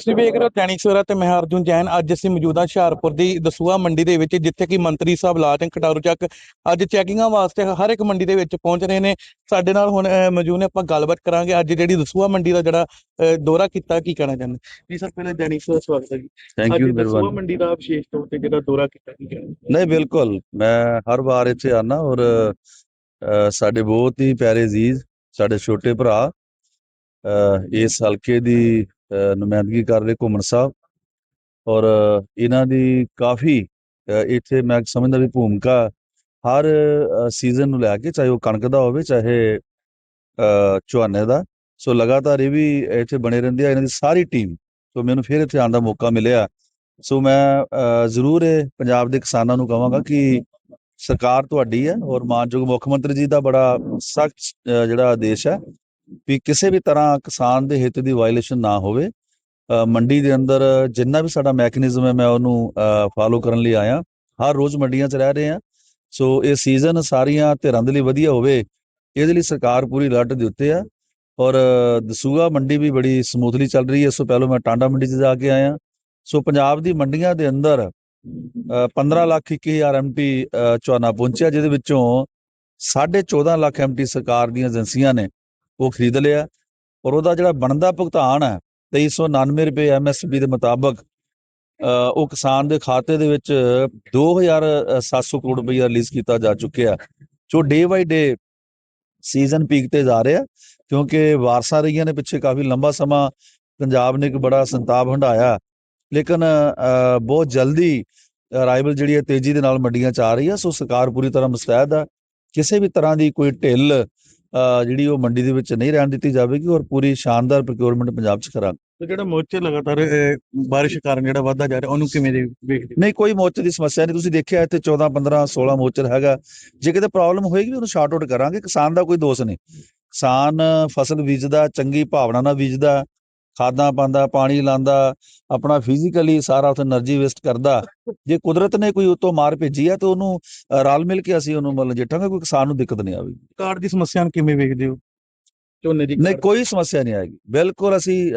ਤੁਸੀਂ ਵੇਖ ਰਹੇ ਹੋ ਦੈਨਿਕ ਸਵੇਰਾ ਤੇ ਮੈਂ ਅਰਜੁਨ ਜੈਨ। ਅੱਜ ਅਸੀਂ ਮੌਜੂਦਾ ਹੁਸ਼ਿਆਰਪੁਰ ਦੀ ਦਸੂਆ ਮੰਡੀ ਦੇ ਵਿੱਚ ਜਿੱਥੇ ਕਿ ਮੰਤਰੀ ਸਾਹਿਬ ਲਾਲ ਸਿੰਘ ਖਡਾਰੂ ਚੱਕ ਅੱਜ ਚੈਕਿੰਗਾਂ ਵਾਸਤੇ ਹਰ ਇੱਕ ਮੰਡੀ ਦੇ ਵਿੱਚ ਪਹੁੰਚ ਰਹੇ ਨੇ। ਸਾਡੇ ਨਾਲ ਹੁਣ ਮੌਜੂਦ ਨੇ ਆਪਾਂ ਗੱਲਬਾਤ ਕਰਾਂਗੇ। ਅੱਜ ਜਿਹੜੀ ਦਸੂਆ ਮੰਡੀ ਦਾ ਜਿਹੜਾ ਦੌਰਾ ਕੀਤਾ ਕੀ ਕਹਿਣਾ ਚਾਹੁੰਦੇ? ਜੀ ਸਰ ਪਹਿਲੇ ਦੈਨਿਕ ਸਵੇਰਾ ਸਵਾਗਤ ਹੈ ਜੀ। ਥੈਂਕ ਯੂ ਦਸੂਆ ਮੰਡੀ ਦਾ ਵਿਸ਼ੇਸ਼ ਤੌਰ ਤੇ ਜਿਹੜਾ ਦੌਰਾ ਕੀਤਾ ਕੀ ਕਹਿਣਾ ਨਹੀਂ ਬਿਲਕੁਲ। ਮੈਂ ਹਰ ਵਾਰ ਇੱਥੇ ਆਨਾ ਔਰ ਸਾਡੇ ਬਹੁਤ ਹੀ ਪਿਆਰੇ ਅਜ਼ੀਜ਼ ਸਾਡੇ ਛੋਟੇ ਭਰਾ ਇਸ ਹਲਕੇ ਦੀ ਨੁਮਾਇੰਦਗੀ ਕਰ ਰਹੇ ਘੁੰਮਣ ਸਾਹਿਬ। ਔਰ ਇਹਨਾਂ ਦੀ ਕਾਫੀ ਇੱਥੇ ਮੈਂ ਸਮਝਦਾ ਵੀ ਭੂਮਿਕਾ ਹਰ ਸੀਜ਼ਨ ਨੂੰ ਲੈ ਕੇ ਚਾਹੇ ਉਹ ਕਣਕ ਦਾ ਹੋਵੇ ਚਾਹੇ ਅ, ਝੋਨੇ ਦਾ ਸੋ ਲਗਾਤਾਰ ਇਹ ਵੀ ਇੱਥੇ ਬਣੇ ਰਹਿੰਦੇ ਆ ਇਹਨਾਂ ਦੀ ਸਾਰੀ ਟੀਮ ਸੋ ਮੈਨੂੰ ਫਿਰ ਇੱਥੇ ਆਉਣ ਦਾ ਮੌਕਾ ਮਿਲਿਆ। ਸੋ ਮੈਂ ਅ, ਜ਼ਰੂਰ ਇਹ ਪੰਜਾਬ ਦੇ ਕਿਸਾਨਾਂ ਨੂੰ ਕਹਾਂਗਾ ਕਿ ਸਰਕਾਰ ਤੁਹਾਡੀ ਹੈ ਔਰ ਮਾਨਯੋਗ ਮੁੱਖ ਮੰਤਰੀ ਜੀ ਦਾ ਬੜਾ ਸਖਤ ਜਿਹੜਾ ਆਦੇਸ਼ ਹੈ ਵੀ ਕਿਸੇ ਵੀ ਤਰ੍ਹਾਂ ਕਿਸਾਨ ਦੇ ਹਿੱਤ ਦੀ ਵਾਇਲੇਸ਼ਨ ਨਾ ਹੋਵੇ ਮੰਡੀ ਦੇ ਅੰਦਰ ਜਿੰਨਾ ਵੀ ਸਾਡਾ ਮੈਕੈਨਿਜ਼ਮ ਹੈ ਮੈਂ ਉਹਨੂੰ ਫਾਲੋ ਕਰਨ ਲਈ ਆਇਆ। ਹਰ ਰੋਜ਼ ਮੰਡੀਆਂ 'ਚ ਰਹਿ ਰਹੇ ਹਾਂ। ਸੋ ਇਹ ਸੀਜ਼ਨ ਸਾਰੀਆਂ ਧਿਰਾਂ ਦੇ ਲਈ ਵਧੀਆ ਹੋਵੇ ਇਹਦੇ ਲਈ ਸਰਕਾਰ ਪੂਰੀ ਅਲਰਟ ਦੇ ਉੱਤੇ ਆ। ਔਰ ਦਸੂਗਾ ਮੰਡੀ ਵੀ ਬੜੀ ਸਮੂਥਲੀ ਚੱਲ ਰਹੀ ਹੈ। ਇਸ ਤੋਂ ਪਹਿਲਾਂ ਮੈਂ ਟਾਂਡਾ ਮੰਡੀ 'ਚ ਜਾ ਕੇ ਆਇਆ। ਸੋ ਪੰਜਾਬ ਦੀ ਮੰਡੀਆਂ ਦੇ ਅੰਦਰ ਅ, 15 ਲੱਖ 21 ਹਜ਼ਾਰ ਐਮਟੀ ਝੋਨਾ ਪਹੁੰਚਿਆ ਜਿਹਦੇ ਵਿੱਚੋਂ 14.5 ਲੱਖ ਐਮਟੀ ਸਰਕਾਰ ਦੀਆਂ ਏਜੰਸੀਆਂ ਨੇ ਉਹ ਖਰੀਦ ਲਿਆ ਔਰ ਉਹਦਾ ਜਿਹੜਾ ਬਣਦਾ ਭੁਗਤਾਨ ਹੈ 2399 ਰੁਪਏ ਐਮਐਸਪੀ ਦੇ ਮੁਤਾਬਕ ਅ, ਉਹ ਕਿਸਾਨ ਦੇ ਖਾਤੇ ਦੇ ਵਿੱਚ 2700 ਕਰੋੜ ਰੁਪਏ ਰਿਲੀਜ਼ ਕੀਤਾ ਜਾ ਚੁੱਕਿਆ ਜੋ ਡੇ ਬਾਈ ਡੇ ਸੀਜ਼ਨ ਪੀਕ ਤੇ ਜਾ ਰਿਹਾ ਕਿਉਂਕਿ ਵਾਰਸਾਂ ਰਹੀਆਂ ਨੇ ਪਿੱਛੇ ਕਾਫੀ ਲੰਬਾ ਸਮਾਂ ਪੰਜਾਬ ਨੇ ਇੱਕ ਬੜਾ ਸੰਤਾਪ ਹੰਢਾਇਆ ਲੇਕਿਨ ਬਹੁਤ ਜਲਦੀ ਅਰਾਈਵਲ ਜਿਹੜੀ ਹੈ ਤੇਜ਼ੀ ਦੇ ਨਾਲ ਮੰਡੀਆਂ ਚ ਆ ਰਹੀ ਹੈ ਸੋ ਸਰਕਾਰ ਪੂਰੀ ਤਰ੍ਹਾਂ ਮੁਸਤੈਦ ਹੈ ਕਿਸੇ ਵੀ ਤਰ੍ਹਾਂ ਦੀ ਕੋਈ ਢਿੱਲ ਜਿਹੜੀ ਉਹ ਮੰਡੀ ਦੇ ਵਿੱਚ ਨਹੀਂ ਰਹਿਣ ਦਿੱਤੀ ਜਾਵੇਗੀ ਔਰ ਪੂਰੀ ਸ਼ਾਨਦਾਰ ਪ੍ਰੋਕਿਉਰਮੈਂਟ ਪੰਜਾਬ ਚ ਕਰਾਂਗੇ। ਤੇ ਜਿਹੜਾ ਮੋਰਚੇ ਲਗਾਤਾਰ ਬਾਰਿਸ਼ ਕਾਰਨ ਜਿਹੜਾ ਵੱਧਦਾ ਜਾ ਰਿਹਾ ਉਹਨੂੰ ਕਿਵੇਂ ਦੇ ਵੇਖਦੇ? ਨਹੀਂ ਕੋਈ ਮੋਰਚੇ ਦੀ ਸਮੱਸਿਆ ਨਹੀਂ। ਤੁਸੀਂ ਦੇਖਿਆ ਇੱਥੇ 14 15 16 ਮੋਰਚਰ ਹੈਗਾ। ਜੇ ਕਿਤੇ ਪ੍ਰੋਬਲਮ ਹੋਏਗੀ ਉਹਨੂੰ ਸ਼ਾਰਟ ਆਊਟ ਕਰਾਂਗੇ। ਕਿਸਾਨ ਦਾ ਕੋਈ ਦੋਸ਼ ਨਹੀਂ। ਕਿਸਾਨ ਫਸਲ ਬੀਜਦਾ ਚੰਗੀ ਭਾਵਨਾ ਨਾਲ ਬੀਜਦਾ ਖਾਦਾਂ ਪਾਉਂਦਾ ਪਾਣੀ ਲਾਉਂਦਾ ਆਪਣਾ ਫਿਜ਼ੀਕਲੀ ਸਾਰਾ ਉਸ એનર્ਜੀ ਵੇਸਟ ਕਰਦਾ। ਜੇ ਕੁਦਰਤ ਨੇ ਕੋਈ ਉਤੋਂ ਮਾਰ ਭੇਜੀ ਆ ਤਾਂ ਉਹਨੂੰ ਰਲ ਮਿਲ ਕੇ ਅਸੀਂ ਉਹਨੂੰ ਮਤਲਬ ਜਿੱਠਾਂਗੇ ਕੋਈ ਕਿਸਾਨ ਨੂੰ ਦਿੱਕਤ ਨਹੀਂ ਆਵੇਗੀ। ਕਾਰਡ ਦੀ ਸਮੱਸਿਆ ਨੂੰ ਕਿਵੇਂ ਵੇਖਦੇ ਹੋ? ਝੋਨੇ ਦੀ ਨਹੀਂ ਕੋਈ ਸਮੱਸਿਆ ਨਹੀਂ ਆਏਗੀ। ਬਿਲਕੁਲ ਅਸੀਂ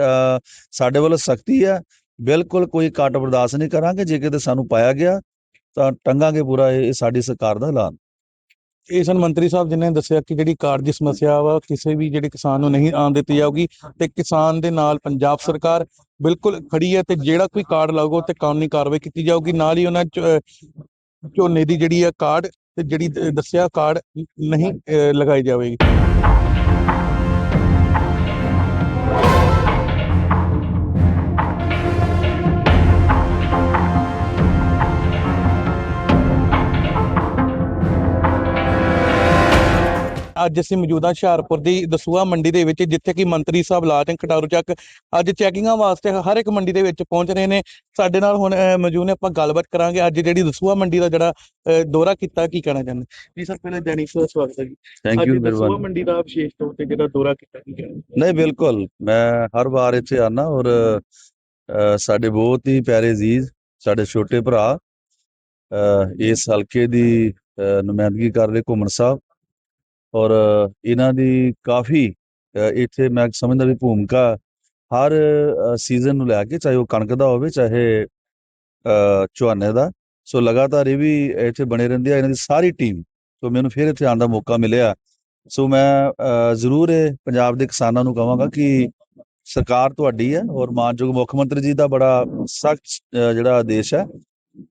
ਸਾਡੇ ਵੱਲੋਂ ਸਖਤੀ ਆ। ਬਿਲਕੁਲ ਕੋਈ ਕਾਟ ਬਰਦਾਸ਼ਤ ਨਹੀਂ ਕਰਾਂਗੇ। ਜੇ ਕਿਤੇ ਸਾਨੂੰ ਪਾਇਆ ਗਿਆ ਤਾਂ ਟੰਗਾਂਗੇ ਪੂਰਾ ਇਹ ਸਾਡੀ ਸਰਕਾਰ ਦਾ ਐਲਾਨ। ਇਹ ਸਨ ਮੰਤਰੀ ਸਾਹਿਬ ਜਿਨ੍ਹਾਂ ਨੇ ਦੱਸਿਆ ਕਿ ਜਿਹੜੀ ਕਾਰ ਦੀ ਸਮੱਸਿਆ ਵਾ, ਕਿਸੇ ਵੀ ਜਿਹੜੇ ਕਿਸਾਨ ਨੂੰ ਨਹੀਂ ਆਉਣ ਦਿੱਤੀ ਜਾਊਗੀ ਤੇ ਕਿਸਾਨ ਦੇ ਨਾਲ ਪੰਜਾਬ ਸਰਕਾਰ ਬਿਲਕੁਲ ਖੜੀ ਹੈ ਤੇ ਜਿਹੜਾ ਕੋਈ ਕਾਰਡ ਲਾਊਗਾ ਤੇ ਕਾਨੂੰਨੀ ਕਾਰਵਾਈ ਕੀਤੀ ਜਾਊਗੀ। ਨਾਲ ਹੀ ਉਹਨਾਂ ਚ- ਝੋਨੇ ਦੀ ਜਿਹੜੀ ਹੈ ਕਾਰਡ ਤੇ ਜਿਹੜੀ ਦੱਸਿਆ ਕਾਰਡ ਨਹੀਂ ਲਗਾਈ ਜਾਵੇਗੀ। ਅੱਜ ਅਸੀਂ ਮੌਜੂਦਾ ਹੁਸ਼ਿਆਰਪੁਰ ਦੀ ਦਸੂਆ ਮੰਡੀ ਦੇ ਵਿੱਚ ਜਿੱਥੇ ਕਿ ਮੰਤਰੀ ਸਾਹਿਬ ਲਾਲ ਸਿੰਘ ਖਡਾਰੂ ਚੱਕ ਅੱਜ ਚੈਕਿੰਗਾਂ ਵਾਸਤੇ ਹਰ ਇੱਕ ਮੰਡੀ ਦੇ ਵਿੱਚ ਪਹੁੰਚ ਰਹੇ ਨੇ। ਸਾਡੇ ਨਾਲ ਹੁਣ ਮੌਜੂਦ ਨੇ ਆਪਾਂ ਗੱਲਬਾਤ ਕਰਾਂਗੇ। ਅੱਜ ਜਿਹੜੀ ਦਸੂਆ ਮੰਡੀ ਦਾ ਜਿਹੜਾ ਦੌਰਾ ਕੀਤਾ ਕੀ ਕਹਿਣਾ ਚਾਹੁੰਦੇ? ਜੀ ਸਰ ਪਹਿਲੇ ਦੈਨਿਕ ਸਵੇਰਾ ਸਵਾਗਤ ਹੈ ਜੀ। ਥੈਂਕ ਯੂ ਦਸੂਆ ਮੰਡੀ ਦਾ ਵਿਸ਼ੇਸ਼ ਤੌਰ ਤੇ ਜਿਹੜਾ ਦੌਰਾ ਕੀਤਾ ਕੀ ਕਹਿਣਾ ਨਹੀਂ ਬਿਲਕੁਲ। ਮੈਂ ਹਰ ਵਾਰ ਇੱਥੇ ਆਨਾ ਔਰ ਸਾਡੇ ਬਹੁਤ ਹੀ ਪਿਆਰੇ ਅਜ਼ੀਜ਼ ਸਾਡੇ ਛੋਟੇ ਭਰਾ ਇਸ ਹਲਕੇ ਦੀ ਨੁਮਾਇੰਦਗੀ ਕਰ ਰਹੇ ਘੁੰਮਣ ਸਾਹਿਬ ਔਰ ਇਹਨਾਂ ਦੀ ਕਾਫੀ ਇੱਥੇ ਮੈਂ ਸਮਝਦਾ ਵੀ ਭੂਮਿਕਾ ਹਰ ਸੀਜ਼ਨ ਨੂੰ ਲੈ ਕੇ ਚਾਹੇ ਉਹ ਕਣਕ ਦਾ ਹੋਵੇ ਚਾਹੇ ਅ, ਦਾ ਸੋ ਲਗਾਤਾਰ ਇਹ ਵੀ ਇੱਥੇ ਬਣੇ ਰਹਿੰਦੇ ਆ ਇਹਨਾਂ ਦੀ ਸਾਰੀ ਟੀਮ ਸੋ ਮੈਨੂੰ ਫਿਰ ਇੱਥੇ ਆਉਣ ਦਾ ਮੌਕਾ ਮਿਲਿਆ। ਸੋ ਮੈਂ ਜ਼ਰੂਰ ਇਹ ਪੰਜਾਬ ਦੇ ਕਿਸਾਨਾਂ ਨੂੰ ਕਹਾਂਗਾ ਕਿ ਸਰਕਾਰ ਤੁਹਾਡੀ ਹੈ ਔਰ ਮਾਨਯੋਗ ਮੁੱਖ ਮੰਤਰੀ ਜੀ ਦਾ ਬੜਾ ਸਖਤ ਜਿਹੜਾ ਆਦੇਸ਼ ਹੈ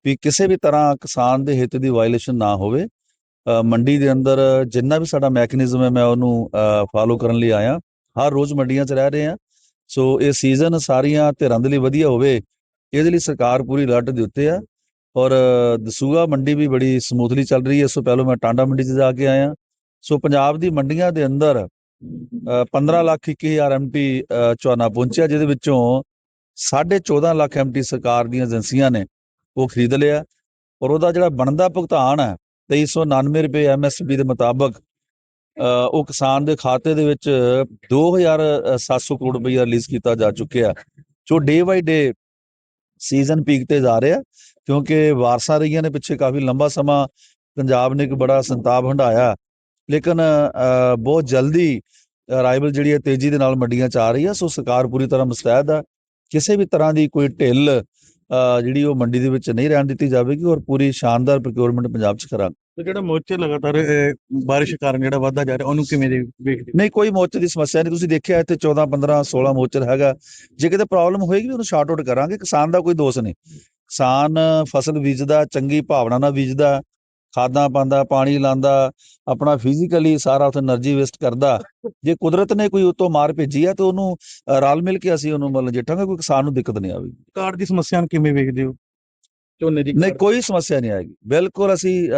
ਵੀ ਕਿਸੇ ਵੀ ਤਰ੍ਹਾਂ ਕਿਸਾਨ ਦੇ ਹਿੱਤ ਦੀ ਵਾਇਲੇਸ਼ਨ ਨਾ ਹੋਵੇ। ਮੰਡੀ ਦੇ ਅੰਦਰ ਜਿੰਨਾ ਵੀ ਸਾਡਾ ਮੈਕੈਨਿਜ਼ਮ ਹੈ ਮੈਂ ਉਹਨੂੰ ਫਾਲੋ ਕਰਨ ਲਈ ਆਇਆ। ਹਰ ਰੋਜ਼ ਮੰਡੀਆਂ 'ਚ ਰਹਿ ਰਹੇ ਹਾਂ। ਸੋ ਇਹ ਸੀਜ਼ਨ ਸਾਰੀਆਂ ਧਿਰਾਂ ਦੇ ਲਈ ਵਧੀਆ ਹੋਵੇ ਇਹਦੇ ਲਈ ਸਰਕਾਰ ਪੂਰੀ ਅਲਰਟ ਦੇ ਉੱਤੇ ਆ। ਔਰ ਦਸੂਗਾ ਮੰਡੀ ਵੀ ਬੜੀ ਸਮੂਥਲੀ ਚੱਲ ਰਹੀ ਹੈ। ਇਸ ਤੋਂ ਪਹਿਲਾਂ ਮੈਂ ਟਾਂਡਾ ਮੰਡੀ 'ਚ ਜਾ ਕੇ ਆਇਆ। ਸੋ ਪੰਜਾਬ ਦੀ ਮੰਡੀਆਂ ਦੇ ਅੰਦਰ ਅ, 15 ਲੱਖ 21 ਹਜ਼ਾਰ ਐਮਟੀ ਝੋਨਾ ਪਹੁੰਚਿਆ ਜਿਹਦੇ ਵਿੱਚੋਂ 14.5 ਲੱਖ ਐਮਟੀ ਸਰਕਾਰ ਦੀਆਂ ਏਜੰਸੀਆਂ ਨੇ ਉਹ ਖਰੀਦ ਲਿਆ। ਔਰ ਉਹਦਾ ਜਿਹੜਾ ਬਣਦਾ ਭੁਗਤਾਨ ਹੈ 2399 ਰੁਪਏ ਐਮਐਸਪੀ ਦੇ ਮੁਤਾਬਕ ਅ, ਉਹ ਕਿਸਾਨ ਦੇ ਖਾਤੇ ਦੇ ਵਿੱਚ 2700 ਕਰੋੜ ਰੁਪਏ ਰਿਲੀਜ਼ ਕੀਤਾ ਜਾ ਚੁੱਕਿਆ ਜੋ ਡੇ ਬਾਈ ਡੇ ਸੀਜ਼ਨ ਪੀਕ ਤੇ ਜਾ ਰਿਹਾ ਕਿਉਂਕਿ ਵਾਰਸਾਂ ਰਹੀਆਂ ਨੇ ਪਿੱਛੇ ਕਾਫੀ ਲੰਬਾ ਸਮਾਂ ਪੰਜਾਬ ਨੇ ਇੱਕ ਬੜਾ ਸੰਤਾਪ ਹੰਢਾਇਆ ਲੇਕਿਨ ਅ, ਬਹੁਤ ਜਲਦੀ ਅਰਾਈਵਲ ਜਿਹੜੀ ਹੈ ਤੇਜ਼ੀ ਦੇ ਨਾਲ ਮੰਡੀਆਂ ਚ ਆ ਰਹੀ ਹੈ ਸੋ ਸਰਕਾਰ ਪੂਰੀ ਤਰ੍ਹਾਂ ਮੁਸਤੈਦ ਹੈ। ਕਿਸੇ ਵੀ ਤਰ੍ਹਾਂ ਦੀ ਕੋਈ ਢਿੱਲ ਜਿਹੜੀ ਉਹ ਮੰਡੀ ਦੇ ਵਿੱਚ ਨਹੀਂ ਰਹਿਣ ਦਿੱਤੀ ਜਾਵੇਗੀ ਔਰ ਪੂਰੀ ਸ਼ਾਨਦਾਰ ਪ੍ਰੋਕਿਉਰਮੈਂਟ ਪੰਜਾਬ 'ਚ ਕਰਾਂਗੇ। ਤੇ ਜਿਹੜਾ ਮੋਰਚੇ ਲਗਾਤਾਰ ਬਾਰਿਸ਼ ਕਾਰਨ ਜਿਹੜਾ ਵਾਧਾ ਜਾ ਰਿਹਾ ਉਹਨੂੰ ਕਿਵੇਂ ਵੇਖਦੇ? ਨਹੀਂ ਕੋਈ ਮੋਰਚੇ ਦੀ ਸਮੱਸਿਆ ਨਹੀਂ। ਤੁਸੀਂ ਦੇਖਿਆ ਇੱਥੇ 14 15 16 ਮੋਰਚਰ ਹੈਗਾ। ਜੇ ਕਿਤੇ ਪ੍ਰੋਬਲਮ ਹੋਏਗੀ ਉਹਨੂੰ ਸ਼ਾਰਟ ਆਊਟ ਕਰਾਂਗੇ। ਕਿਸਾਨ ਦਾ ਕੋਈ ਦੋਸ਼ ਨਹੀਂ। ਕਿਸਾਨ ਫਸਲ ਬੀਜਦਾ ਚੰਗੀ ਭਾਵਨਾ ਨਾਲ ਬੀਜਦਾ ਖਾਦਾਂ ਪਾਉਂਦਾ ਪਾਣੀ ਲਾਉਂਦਾ ਆਪਣਾ ਫਿਜ਼ੀਕਲੀ ਸਾਰਾ ਉਸ એનર્ਜੀ ਵੇਸਟ ਕਰਦਾ। ਜੇ ਕੁਦਰਤ ਨੇ ਕੋਈ ਉਤੋਂ ਮਾਰ ਭੇਜੀ ਆ ਤਾਂ ਉਹਨੂੰ ਰਲ ਮਿਲ ਕੇ ਅਸੀਂ ਉਹਨੂੰ ਮਤਲਬ ਜਿੱਠਾਂਗੇ ਕੋਈ ਕਿਸਾਨ ਨੂੰ ਦਿੱਕਤ ਨਹੀਂ ਆਵੇਗੀ। ਕਾਰਡ ਦੀ ਸਮੱਸਿਆ ਨੂੰ ਕਿਵੇਂ ਵੇਖਦੇ ਹੋ? ਝੋਨੇ ਦੀ ਨਹੀਂ ਕੋਈ ਸਮੱਸਿਆ ਨਹੀਂ ਆਏਗੀ। ਬਿਲਕੁਲ ਅਸੀਂ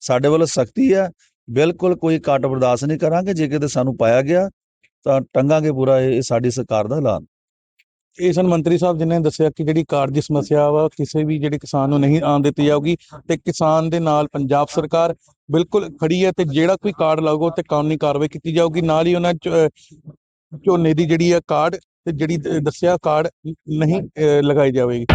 ਸਾਡੇ ਵੱਲੋਂ ਸਖਤੀ ਆ। ਬਿਲਕੁਲ ਕੋਈ ਕੱਟ ਬਰਦਾਸ਼ਤ ਨਹੀਂ ਕਰਾਂਗੇ। ਜੇ ਕਿਤੇ ਸਾਨੂੰ ਪਾਇਆ ਗਿਆ ਤਾਂ ਟੰਗਾਂਗੇ ਪੂਰਾ ਇਹ ਸਾਡੀ ਸਰਕਾਰ ਦਾ ਐਲਾਨ। ਇਹ ਸਨ ਮੰਤਰੀ ਸਾਹਿਬ ਜਿਨ੍ਹਾਂ ਨੇ ਦੱਸਿਆ ਕਿ ਜਿਹੜੀ ਕਾਰਡ ਦੀ ਸਮੱਸਿਆ ਵਾ, ਕਿਸੇ ਵੀ ਜਿਹੜੇ ਕਿਸਾਨ ਨੂੰ ਨਹੀਂ ਆਉਣ ਦਿੱਤੀ ਜਾਊਗੀ ਤੇ ਕਿਸਾਨ ਦੇ ਨਾਲ ਪੰਜਾਬ ਸਰਕਾਰ ਬਿਲਕੁਲ ਖੜੀ ਹੈ ਤੇ ਜਿਹੜਾ ਕੋਈ ਕਾਰਡ ਲਾਊਗਾ ਤੇ ਕਾਨੂੰਨੀ ਕਾਰਵਾਈ ਕੀਤੀ ਜਾਊਗੀ। ਨਾਲ ਹੀ ਉਹਨਾਂ ਚ- ਝੋਨੇ ਦੀ ਜਿਹੜੀ ਆ ਕਾਰਡ ਤੇ ਜਿਹੜੀ ਦੱਸਿਆ ਕਾਰਡ ਨਹੀਂ ਲਗਾਈ ਜਾਵੇਗੀ।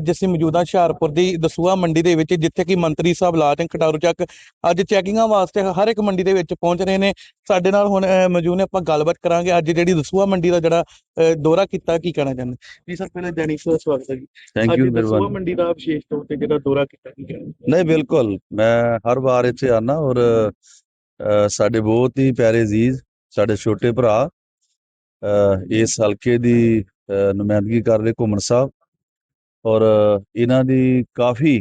ਅੱਜ ਅਸੀਂ ਮੌਜੂਦਾ ਹੁਸ਼ਿਆਰਪੁਰ ਦੀ ਦਸੂਆ ਮੰਡੀ ਦੇ ਵਿੱਚ ਜਿੱਥੇ ਕਿ ਮੰਤਰੀ ਸਾਹਿਬ ਲਾਟਨ ਕਟਾਰੂ ਚੱਕ ਅੱਜ ਚੈਕਿੰਗਾਂ ਵਾਸਤੇ ਹਰ ਇੱਕ ਮੰਡੀ ਦੇ ਵਿੱਚ ਪਹੁੰਚ ਰਹੇ ਨੇ। ਸਾਡੇ ਨਾਲ ਹੁਣ ਮੌਜੂਦ ਨੇ ਆਪਾਂ ਗੱਲਬਾਤ ਕਰਾਂਗੇ ਅੱਜ ਜਿਹੜੀ ਦਸੂਆ ਮੰਡੀ ਦਾ ਜਿਹੜਾ ਦੌਰਾ ਕੀਤਾ ਕੀ ਕਹਿਣਾ ਚਾਹੁੰਦੇ? ਜੀ ਸਰ ਪਹਿਲਾਂ ਜੈਨੀ ਸਰ ਸਵਾਗਤ ਹੈ ਜੀ। ਥੈਂਕ ਯੂ ਦਸੂਆ ਮੰਡੀ ਦਾ ਵਿਸ਼ੇਸ਼ ਤੌਰ ਤੇ ਜਿਹੜਾ ਦੌਰਾ ਕੀਤਾ ਕੀ ਕਹਿਣਾ ਨਹੀਂ ਬਿਲਕੁਲ। ਮੈਂ ਹਰ ਵਾਰ ਇੱਥੇ ਆਨਾ ਔਰ ਸਾਡੇ ਬਹੁਤ ਹੀ ਪਿਆਰੇ ਅਜ਼ੀਜ਼ ਸਾਡੇ ਛੋਟੇ ਭਰਾ ਇਸ ਹਲਕੇ ਦੀ ਨੁਮਾਇੰਦਗੀ ਕਰ ਰਹੇ ਘੁੰਮਣ ਸਾਹਿਬ। ਔਰ ਇਹਨਾਂ ਦੀ ਕਾਫੀ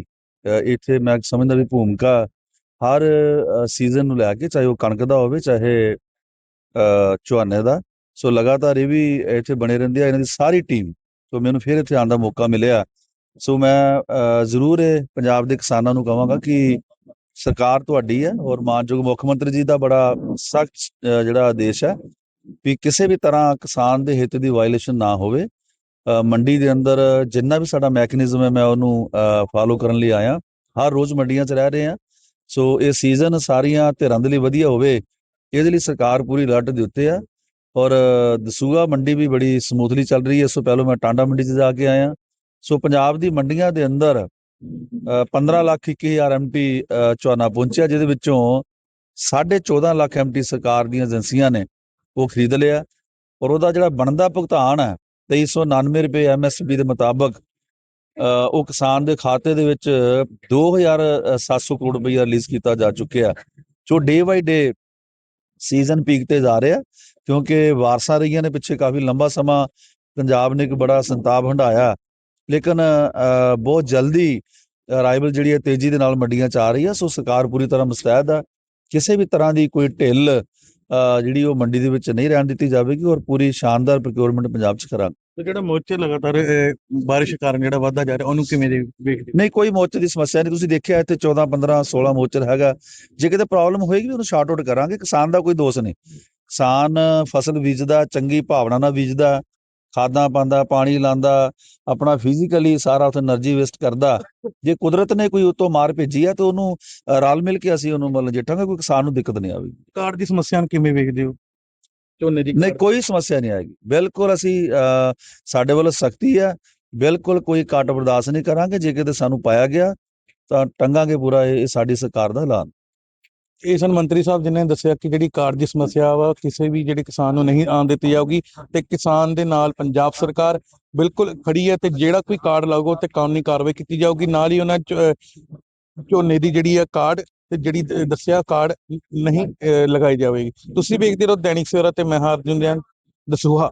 ਇੱਥੇ ਮੈਂ ਸਮਝਦਾ ਵੀ ਭੂਮਿਕਾ ਹਰ ਸੀਜ਼ਨ ਨੂੰ ਲੈ ਕੇ ਚਾਹੇ ਉਹ ਕਣਕ ਦਾ ਹੋਵੇ, ਚਾਹੇ ਝੋਨੇ ਦਾ, ਸੋ ਲਗਾਤਾਰ ਇਹ ਵੀ ਇੱਥੇ ਬਣੇ ਰਹਿੰਦੇ ਆ, ਇਹਨਾਂ ਦੀ ਸਾਰੀ ਟੀਮ ਸੋ ਮੈਨੂੰ ਫਿਰ ਇੱਥੇ ਆਉਣ ਦਾ ਮੌਕਾ ਮਿਲਿਆ। ਸੋ ਮੈਂ ਜ਼ਰੂਰ ਇਹ ਪੰਜਾਬ ਦੇ ਕਿਸਾਨਾਂ ਨੂੰ ਕਹਾਂਗਾ ਕਿ ਸਰਕਾਰ ਤੁਹਾਡੀ ਹੈ ਔਰ ਮਾਨਯੋਗ ਮੁੱਖ ਮੰਤਰੀ ਜੀ ਦਾ ਬੜਾ ਸਖਤ ਜਿਹੜਾ ਆਦੇਸ਼ ਹੈ ਵੀ ਕਿਸੇ ਵੀ ਤਰ੍ਹਾਂ ਕਿਸਾਨ ਦੇ ਹਿੱਤ ਦੀ ਵਾਇਲੇਸ਼ਨ ਨਾ ਹੋਵੇ। ਮੰਡੀ ਦੇ ਅੰਦਰ ਜਿੰਨਾ ਵੀ ਸਾਡਾ ਮੈਕੈਨਿਜ਼ਮ ਹੈ ਮੈਂ ਉਹਨੂੰ ਫਾਲੋ ਕਰਨ ਲਈ ਆਇਆ। ਹਰ ਰੋਜ਼ ਮੰਡੀਆਂ 'ਚ ਰਹਿ ਰਹੇ ਹਾਂ। ਸੋ ਇਹ ਸੀਜ਼ਨ ਸਾਰੀਆਂ ਧਿਰਾਂ ਦੇ ਲਈ ਵਧੀਆ ਹੋਵੇ ਇਹਦੇ ਲਈ ਸਰਕਾਰ ਪੂਰੀ ਅਲਰਟ ਦੇ ਉੱਤੇ ਆ। ਔਰ ਦਸੂਆ ਮੰਡੀ ਵੀ ਬੜੀ ਸਮੂਥਲੀ ਚੱਲ ਰਹੀ ਹੈ। ਇਸ ਤੋਂ ਪਹਿਲਾਂ ਮੈਂ ਟਾਂਡਾ ਮੰਡੀ 'ਚ ਜਾ ਕੇ ਆਇਆ। ਸੋ ਪੰਜਾਬ ਦੀ ਮੰਡੀਆਂ ਦੇ ਅੰਦਰ ਅ, 15 ਲੱਖ 21000 ਐਮਟੀ ਝੋਨਾ ਪਹੁੰਚਿਆ ਜਿਹਦੇ ਵਿੱਚੋਂ 14.5 ਲੱਖ ਐਮਟੀ ਸਰਕਾਰ ਦੀਆਂ ਏਜੰਸੀਆਂ ਨੇ ਉਹ ਖਰੀਦ ਲਿਆ। ਔਰ ਉਹਦਾ ਜਿਹੜਾ ਬਣਦਾ ਭੁਗਤਾਨ ਹੈ 2399 ਰੁਪਏ ਐਮਐਸਪੀ ਦੇ ਮੁਤਾਬਕ ਅ, ਉਹ ਕਿਸਾਨ ਦੇ ਖਾਤੇ ਦੇ ਵਿੱਚ 2700 ਕਰੋੜ ਰੁਪਏ ਰਿਲੀਜ਼ ਕੀਤਾ ਜਾ ਚੁੱਕਿਆ ਜੋ ਡੇ ਬਾਈ ਡੇ ਸੀਜ਼ਨ ਪੀਕ ਤੇ ਜਾ ਰਿਹਾ ਕਿਉਂਕਿ ਵਾਰਸਾਂ ਰਹੀਆਂ ਨੇ ਪਿੱਛੇ ਕਾਫੀ ਲੰਬਾ ਸਮਾਂ ਪੰਜਾਬ ਨੇ ਇੱਕ ਬੜਾ ਸੰਤਾਪ ਹੰਢਾਇਆ ਲੇਕਿਨ ਅ, ਬਹੁਤ ਜਲਦੀ ਅਰਾਈਵਲ ਜਿਹੜੀ ਹੈ ਤੇਜ਼ੀ ਦੇ ਨਾਲ ਮੰਡੀਆਂ ਚ ਆ ਰਹੀ ਹੈ ਸੋ ਸਰਕਾਰ ਪੂਰੀ ਤਰ੍ਹਾਂ ਮੁਸਤੈਦ ਹੈ। ਕਿਸੇ ਵੀ ਤਰ੍ਹਾਂ ਦੀ ਕੋਈ ਢਿੱਲ ਜਿਹੜੀ ਉਹ ਮੰਡੀ ਦੇ ਵਿੱਚ ਨਹੀਂ ਰਹਿਣ ਦਿੱਤੀ ਜਾਵੇਗੀ ਔਰ ਪੂਰੀ ਸ਼ਾਨਦਾਰ ਪ੍ਰੋਕਿਉਰਮੈਂਟ ਪੰਜਾਬ ਚ ਕਰਾਂਗੇ। ਤੇ ਜਿਹੜਾ ਮੋਰਚੇ ਲਗਾਤਾਰ ਬਾਰਿਸ਼ ਕਾਰਨ ਜਿਹੜਾ ਵਾਧਾ ਜਾ ਰਿਹਾ ਉਹਨੂੰ ਕਿਵੇਂ ਵੇਖਦੇ? ਨਹੀਂ ਕੋਈ ਮੋਰਚੇ ਦੀ ਸਮੱਸਿਆ ਨਹੀਂ। ਤੁਸੀਂ ਦੇਖਿਆ ਇੱਥੇ 14 15 16 ਮੋਰਚਰ ਹੈਗਾ। ਜੇ ਕਿਤੇ ਪ੍ਰੋਬਲਮ ਹੋਏਗੀ ਉਹਨੂੰ ਸ਼ਾਰਟ ਆਊਟ ਕਰਾਂਗੇ। ਕਿਸਾਨ ਦਾ ਕੋਈ ਦੋਸ਼ ਨਹੀਂ। ਕਿਸਾਨ ਫਸਲ ਬੀਜਦਾ ਚੰਗੀ ਭਾਵਨਾ ਨਾਲ ਬੀਜਦਾ ਖਾਦਾਂ ਪਾਉਂਦਾ ਪਾਣੀ ਲਾਉਂਦਾ ਆਪਣਾ ਫਿਜ਼ੀਕਲੀ ਸਾਰਾ ਉਸ એનર્ਜੀ ਵੇਸਟ ਕਰਦਾ। ਜੇ ਕੁਦਰਤ ਨੇ ਕੋਈ ਉਤੋਂ ਮਾਰ ਭੇਜੀ ਆ ਤਾਂ ਉਹਨੂੰ ਰਲ ਮਿਲ ਕੇ ਅਸੀਂ ਉਹਨੂੰ ਮਤਲਬ ਜਿੱਠਾਂਗੇ ਕੋਈ ਕਿਸਾਨ ਨੂੰ ਦਿੱਕਤ ਨਹੀਂ ਆਵੇਗੀ। ਕਾਰ ਦੀ ਸਮੱਸਿਆ ਨੂੰ ਕਿਵੇਂ ਵੇਖਦੇ ਹੋ? ਝੋਨੇ ਦੀ ਨਹੀਂ ਕੋਈ ਸਮੱਸਿਆ ਨਹੀਂ ਆਏਗੀ। ਬਿਲਕੁਲ ਅਸੀਂ ਸਾਡੇ ਵੱਲੋਂ ਸਖਤੀ ਆ। ਬਿਲਕੁਲ ਕੋਈ ਕਾਟ ਬਰਦਾਸ਼ਤ ਨਹੀਂ ਕਰਾਂਗੇ। ਜੇ ਕਿਤੇ ਸਾਨੂੰ ਪਾਇਆ ਗਿਆ ਤਾਂ ਟੰਗਾਂਗੇ ਪੂਰਾ ਇਹ ਸਾਡੀ ਸਰਕਾਰ ਦਾ ਐਲਾਨ। ਇਹ ਸਨ ਮੰਤਰੀ ਸਾਹਿਬ ਜਿਨ੍ਹਾਂ ਨੇ ਦੱਸਿਆ ਕਿ ਜਿਹੜੀ ਕਾਰਡ ਦੀ ਸਮੱਸਿਆ ਵਾ, ਕਿਸੇ ਵੀ ਜਿਹੜੇ ਕਿਸਾਨ ਨੂੰ ਨਹੀਂ ਆਉਣ ਦਿੱਤੀ ਜਾਊਗੀ ਤੇ ਕਿਸਾਨ ਦੇ ਨਾਲ ਪੰਜਾਬ ਸਰਕਾਰ ਬਿਲਕੁਲ ਖੜੀ ਹੈ ਤੇ ਜਿਹੜਾ ਕੋਈ ਕਾਰਡ ਲਾਊਗਾ ਤੇ ਕਾਨੂੰਨੀ ਕਾਰਵਾਈ ਕੀਤੀ ਜਾਊਗੀ। ਨਾਲ ਹੀ ਉਹਨਾਂ ਚ- ਝੋਨੇ ਦੀ ਜਿਹੜੀ ਆ ਕਾਰਡ ਤੇ ਜਿਹੜੀ ਦੱਸਿਆ ਕਾਰਡ ਨਹੀਂ ਲਗਾਈ ਜਾਵੇਗੀ। ਤੁਸੀਂ ਵੇਖਦੇ ਰਹੋ ਦੈਨਿਕ ਸਵੇਰਾ ਤੇ ਮੈਂ ਹਾਂ ਅਰਜੁਨ ਜੈਨ ਦਸੂਹਾ।